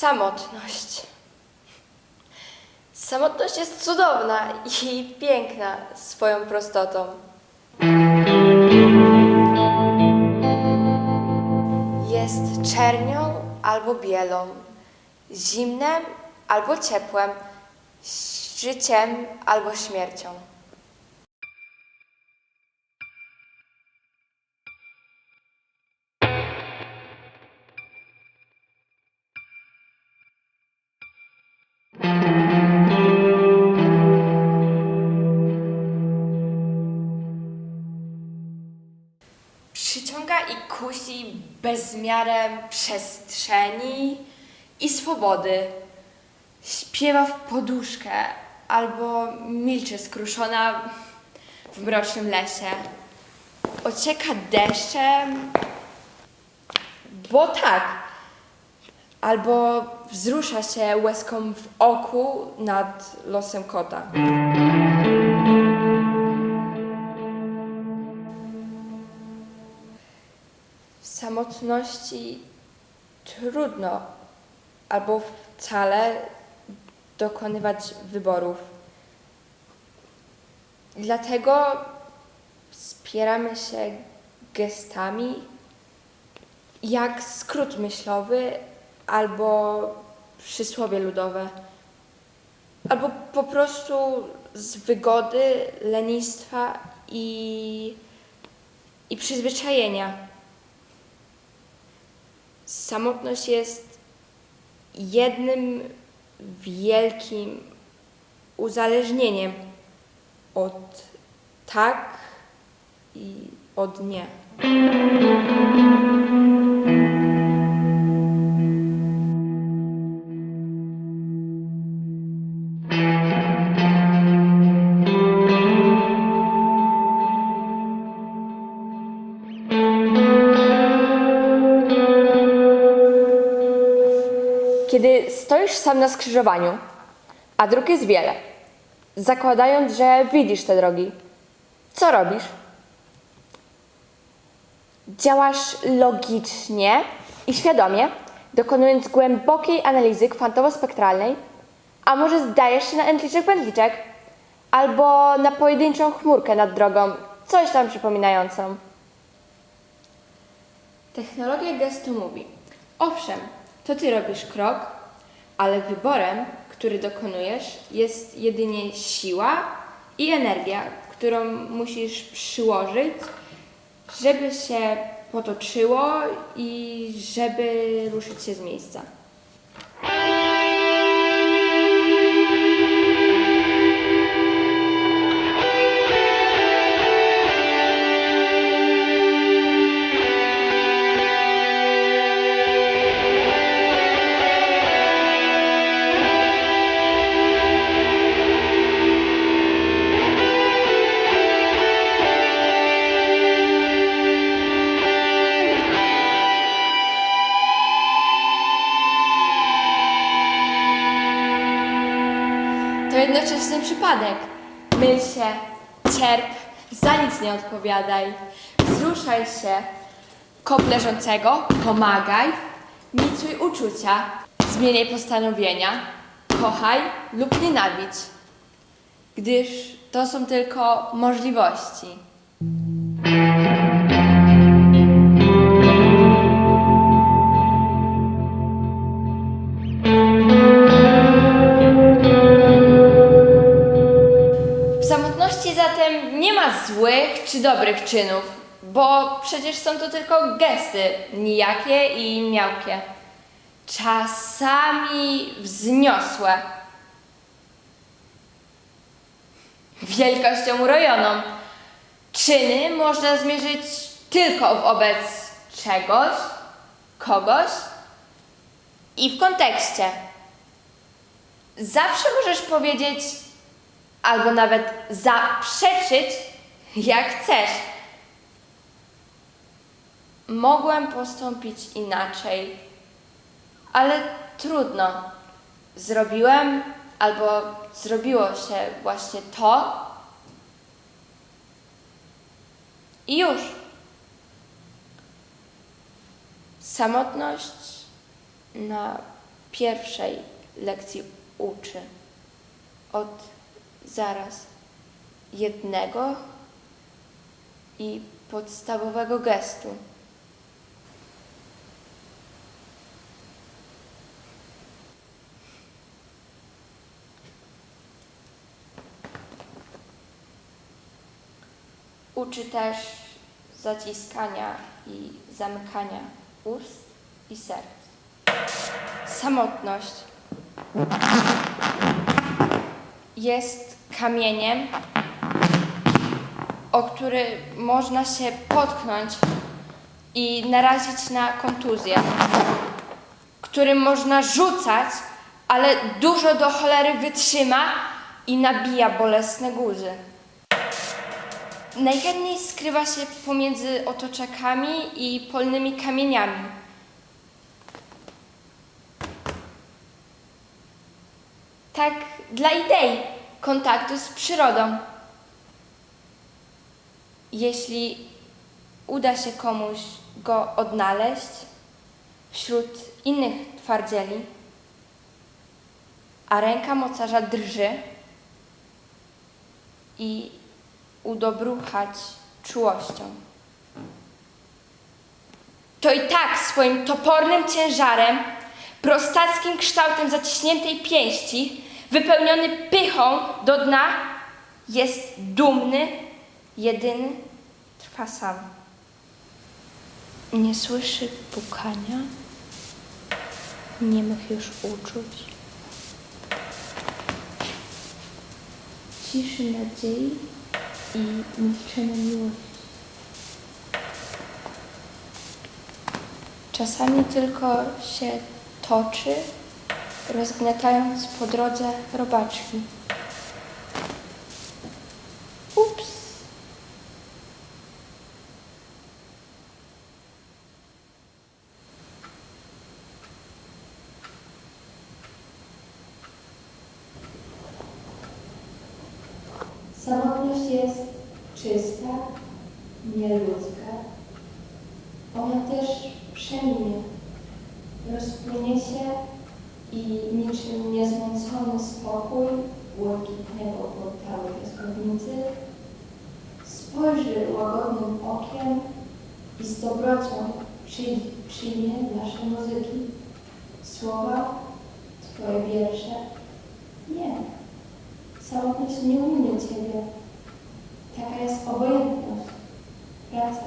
Samotność. Samotność jest cudowna i piękna swoją prostotą. Jest czernią albo bielą, zimnem albo ciepłem, życiem albo śmiercią. Bezmiarem przestrzeni i swobody. Śpiewa w poduszkę albo milczy skruszona w mrocznym lesie. Ocieka deszczem, bo tak. Albo wzrusza się łezką w oku nad losem kota. Samotności trudno albo wcale dokonywać wyborów. Dlatego wspieramy się gestami jak skrót myślowy albo przysłowie ludowe. Albo po prostu z wygody, lenistwa i, i przyzwyczajenia. Samotność jest jednym wielkim uzależnieniem od tak i od nie. Kiedy stoisz sam na skrzyżowaniu, a dróg jest wiele, zakładając, że widzisz te drogi, co robisz? Działasz logicznie i świadomie, dokonując głębokiej analizy kwantowo-spektralnej, a może zdajesz się na entliczek pętliczek, albo na pojedynczą chmurkę nad drogą, coś tam przypominającą. Technologia gestu mówi: Owszem, to ty robisz krok, ale wyborem, który dokonujesz, jest jedynie siła i energia, którą musisz przyłożyć, żeby się potoczyło i żeby ruszyć się z miejsca. To jednocześnie przypadek. Myl się, cierp, za nic nie odpowiadaj. Wzruszaj się, kop leżącego, pomagaj, micuj uczucia, zmieniaj postanowienia, kochaj lub nienawidź, gdyż to są tylko możliwości. Zatem nie ma złych czy dobrych czynów, bo przecież są to tylko gesty, nijakie i miałkie. Czasami wzniosłe. Wielkością urojoną. Czyny można zmierzyć tylko wobec czegoś, kogoś i w kontekście. Zawsze możesz powiedzieć albo nawet zaprzeczyć, jak chcesz. Mogłem postąpić inaczej, ale trudno. Zrobiłem albo zrobiło się właśnie to i już. Samotność na pierwszej lekcji uczy od zaraz jednego i podstawowego gestu. Uczy też zaciskania i zamykania ust i serc. Samotność jest kamieniem, o który można się potknąć i narazić na kontuzję, którym można rzucać, ale dużo do cholery wytrzyma i nabija bolesne guzy. Najchętniej skrywa się pomiędzy otoczakami i polnymi kamieniami. Tak dla idei kontaktu z przyrodą. Jeśli uda się komuś go odnaleźć wśród innych twardzieli, a ręka mocarza drży i udobruchać czułością. To i tak swoim topornym ciężarem, prostackim kształtem zaciśniętej pięści, wypełniony pychą do dna, jest dumny, jedyny, trwa sam. Nie słyszy pukania niemych już uczuć. Ciszy nadziei i milczenia miłości. Czasami tylko się toczy, rozgniatając po drodze robaczki. Ups! Samotność jest czysta, nieludzka. Ona też przeminie, rozpłynie się i niczym niezmącony spokój błękitnego portalu piaskownicy spojrzy łagodnym okiem i z dobrocią przyj- przyjmie nasze muzyki, słowa, Twoje wiersze. Nie. Samotność nie uminie Ciebie. Taka jest obojętność, praca,